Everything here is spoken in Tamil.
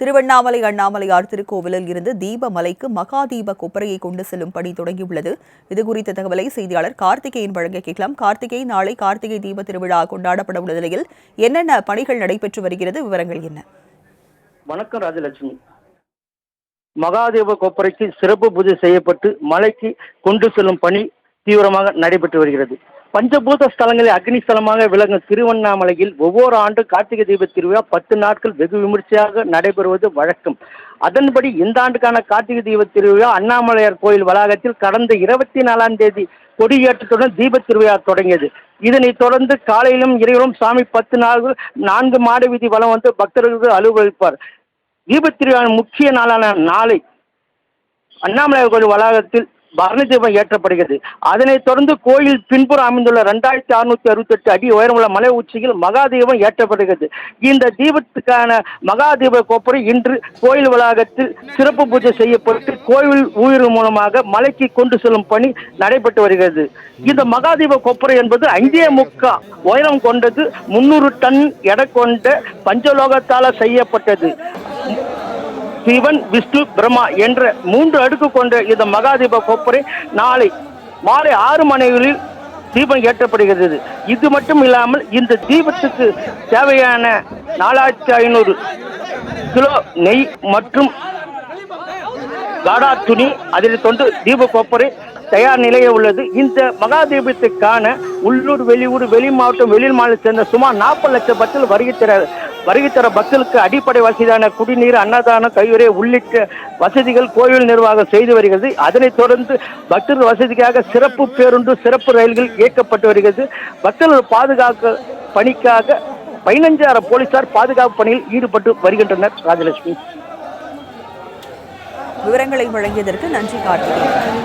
திருவண்ணாமலை அண்ணாமலையார் திருக்கோவிலில் இருந்து தீபமலைக்கு மகாதீப கொப்பரையை கொண்டு செல்லும் பணி தொடங்கியுள்ளது இதுகுறித்த தகவலை செய்தியாளர் கார்த்திகேயன் வழங்க கேட்கலாம். கார்த்திகை நாளை கார்த்திகை தீப திருவிழா கொண்டாடப்பட உள்ள நிலையில் என்னென்ன பணிகள் நடைபெற்று வருகிறது? விவரங்கள் என்ன? வணக்கம் ராஜலட்சுமி. மகாதேவ கொப்பரைக்கு சிறப்பு பூஜை செய்யப்பட்டு மலைக்கு கொண்டு செல்லும் பணி தீவிரமாக நடைபெற்று வருகிறது. பஞ்சபூத ஸ்தலங்களில் அக்னி ஸ்தலமாக விளங்கும் திருவண்ணாமலையில் ஒவ்வொரு ஆண்டு கார்த்திகை தீப திருவிழா பத்து நாட்கள் வெகு விமர்சையாக நடைபெறுவது வழக்கம். அதன்படி இந்த ஆண்டுக்கான கார்த்திகை தீப திருவிழா அண்ணாமலையார் கோயில் வளாகத்தில் கடந்த இருபத்தி நாலாம் தேதி கொடியேற்றத்துடன் தீப திருவிழா தொடங்கியது. இதனை தொடர்ந்து காலையிலும் இரவிலும் சாமி பத்து நாள்கள் நான்கு மாடு வீதி வலம் வந்து பக்தர்களுக்கு அலுவலிப்பார் தீபத் திருவிழாவின் முக்கிய நாளான நாளை அண்ணாமலையார் கோயில் வளாகத்தில் பரணி தீபம் ஏற்றப்படுகிறது. அதனைத் தொடர்ந்து கோயில் பின்புறம் அமைந்துள்ள ரெண்டாயிரத்தி அறுநூத்தி அறுபத்தெட்டு அடி உயரமுள்ள மலை உச்சியில் மகாதீபம் ஏற்றப்படுகிறது. இந்த தீபத்துக்கான மகாதீப கோப்புரை இன்று கோயில் வளாகத்தில் சிறப்பு பூஜை செய்யப்பட்டு கோயில் ஊழியர் மூலமாக மலைக்கு கொண்டு செல்லும் பணி நடைபெற்று வருகிறது. இந்த மகாதீப கொப்பரை என்பது ஐந்தே முக்கா உயரம் கொண்டது முன்னூறு டன் எடை கொண்ட பஞ்சலோகத்தால் செய்யப்பட்டது. சிவன் விஷ்ணு பிரம்மா என்ற மூன்று அடுக்கு கொண்ட இந்த மகாதீப கொப்பரை நாளை மாலை ஆறு மணிகளில் தீபம் ஏற்றப்படுகிறது. இது மட்டும் இல்லாமல் இந்த தீபத்துக்கு தேவையான நாலாயிரத்தி ஐநூறு கிலோ நெய் மற்றும் காடா துணி அதில் கொண்டு தீப கொப்பரை தயார் நிலையில் உள்ளது. இந்த மகாதீபத்துக்கான உள்ளூர் வெளியூர் வெளி மாவட்டம் வெளி மாநிலத்தை சேர்ந்த சுமார் நாற்பது லட்சம் பக்தர்கள் வருகை தர வருகை தர பக்தர்களுக்கு அடிப்படை வசதியான குடிநீர் அன்னதானம் கையுறை உள்ளிட்ட வசதிகள் கோயில் நிர்வாகம் செய்து வருகிறது அதனைத் தொடர்ந்து பக்தர்கள் வசதிக்காக சிறப்பு பேருந்து சிறப்பு ரயில்கள் இயக்கப்பட்டு வருகிறது பக்தர்கள் பாதுகாக்க பணிக்காக பதினஞ்சாயிரம் போலீசார் பாதுகாப்பு பணியில் ஈடுபட்டு வருகின்றனர் ராஜலட்சுமி விவரங்களை வழங்கியதற்கு நன்றி கார்த்திகேயன்